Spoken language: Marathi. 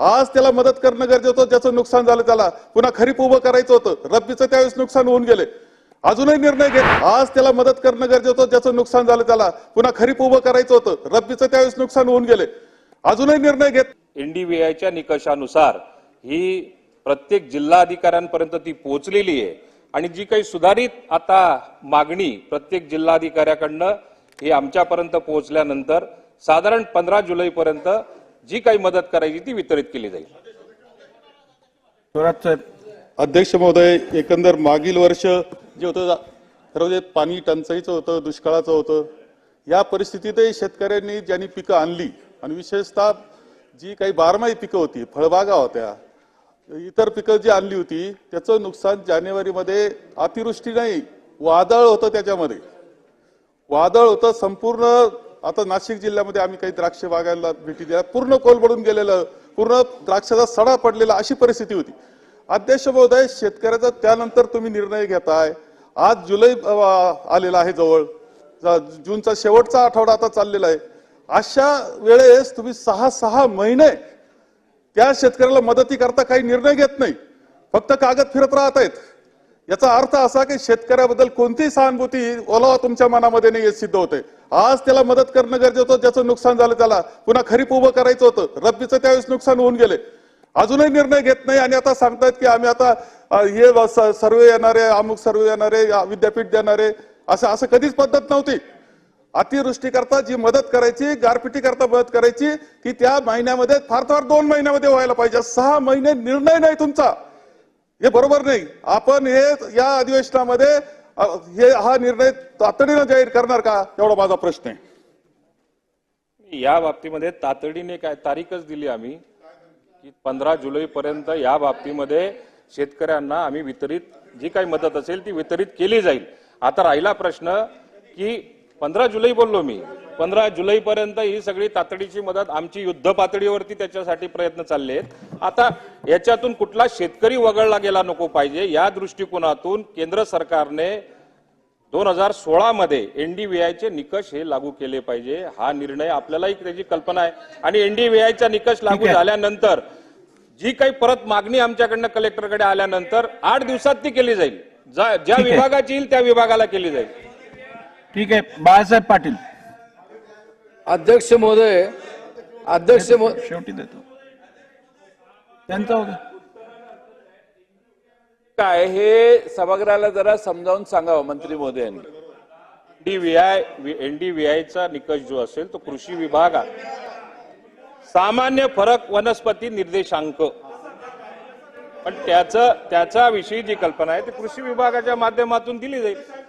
आज त्याला मदत करणं गरजेचं होतं ज्याचं नुकसान झालं त्याला. पुन्हा खरीप उभं करायचं होतं. रब्बीचं त्यावेळेस नुकसान होऊन गेले. अजूनही निर्णय घेत आज त्याला मदत करणं गरजेचं होतं ज्याचं नुकसान झालं त्याला. पुन्हा खरीप उभं करायचं होतं. रब्बीचं त्यावेळेस नुकसान होऊन गेले. अजूनही निर्णय घेत एनडीबीआयच्या निकषानुसार ही प्रत्येक जिल्हाधिकाऱ्यांपर्यंत ती पोहोचलेली आहे. आणि जी काही सुधारित आता मागणी प्रत्येक जिल्हाधिकाऱ्याकडनं ही आमच्यापर्यंत पोहोचल्यानंतर साधारण पंधरा जुलैपर्यंत जी काही मदत करायची ती वितरित केली जाईल. थोरात साहेब. अध्यक्ष महोदय एकंदर मागील वर्ष जे होतं पाणी टंचाईचं होतं दुष्काळाचं होतं या परिस्थितीतही शेतकऱ्यांनी ज्यांनी पिकं आणली आणि विशेषतः जी काही बारमाही पिकं होती फळबागा होत्या इतर पिकं जी आणली होती त्याचं नुकसान जानेवारीमध्ये अतिवृष्टी नाही वादळ होतं त्याच्यामध्ये. वादळ होतं संपूर्ण आता नाशिक जिल्ह्यामध्ये आम्ही काही द्राक्ष बागायला भेटी दिल्या. पूर्ण कोलबडून गेलेलं पूर्ण द्राक्षाचा सडा पडलेला अशी परिस्थिती होती. अध्यक्ष महोदय शेतकऱ्याचा त्यानंतर तुम्ही निर्णय घेताय. आज जुलै आलेला आहे जवळ. जूनचा शेवटचा आठवडा आता चाललेला आहे. अशा वेळेस तुम्ही सहा सहा महिने त्या शेतकऱ्याला मदती करता काही निर्णय घेत नाही. फक्त कागद फिरत राहत आहेत याचा अर्थ असा की शेतकऱ्याबद्दल कोणतीही सहानुभूती ओलावा तुमच्या मनामध्ये नाही सिद्ध होते. आज त्याला मदत करणं गरजेचं होतं ज्याचं नुकसान झालं त्याला. पुन्हा खरीप उभं करायचं होतं. रब्बीचं त्यावेळेस नुकसान होऊन गेले. अजूनही निर्णय घेत नाही आणि आता सांगतायत की आम्ही आता हे सर्वे येणारे अमुक सर्वे येणारे विद्यापीठ देणारे असं असं कधीच पद्धत नव्हती. अतिवृष्टी करता जी मदत करायची गारपिटी करता मदत करायची की त्या महिन्यामध्ये फार फार दोन महिन्यामध्ये व्हायला पाहिजे. सहा महिने निर्णय नाही तुमचा. हे बरोबर नाही. आपण हे या अधिवेशनामध्ये हे हा निर्णय तातडीनं जाहीर करणार का? एवढा माझा प्रश्न आहे. या बाबतीमध्ये तातडीने काय तारीखच दिली आम्ही की पंधरा जुलै पर्यंत या बाबतीमध्ये शेतकऱ्यांना आम्ही वितरित जी काही मदत असेल ती वितरित केली जाईल. आता राहिला प्रश्न की पंधरा जुलै बोललो मी. पंधरा जुलै पर्यंत ही सगळी तातडीची मदत आमची युद्ध पातळीवरती त्याच्यासाठी प्रयत्न चालले आहेत. आता याच्यातून कुठला शेतकरी वगळला गेला नको पाहिजे या दृष्टिकोनातून केंद्र सरकारने दोन हजार सोळा मध्ये एनडीव्हीआयचे निकष हे लागू केले पाहिजे. हा निर्णय आपल्यालाही त्याची कल्पना आहे. आणि एनडीव्हीआयचा निकष लागू झाल्यानंतर जी काही परत मागणी आमच्याकडनं कलेक्टरकडे आल्यानंतर आठ दिवसात ती केली जाईल. ज्या. विभागाची येईल त्या विभागाला केली जाईल. ठीक आहे. बाळासाहेब पाटील. अध्यक्ष महोदय अध्यक्ष महो- शेवटी देतो. त्यांचा होता. काय हे सभागृहाला जरा समजावून सांगावं मंत्री महोदयांनी एनडीव्हीआय एनडीव्हीआयचा निकष जो असेल तो कृषी विभाग सामान्य फरक वनस्पती निर्देशांक. पण त्याचं त्याच्या विषयी जी कल्पना आहे ती कृषी विभागाच्या माध्यमातून दिली जाईल.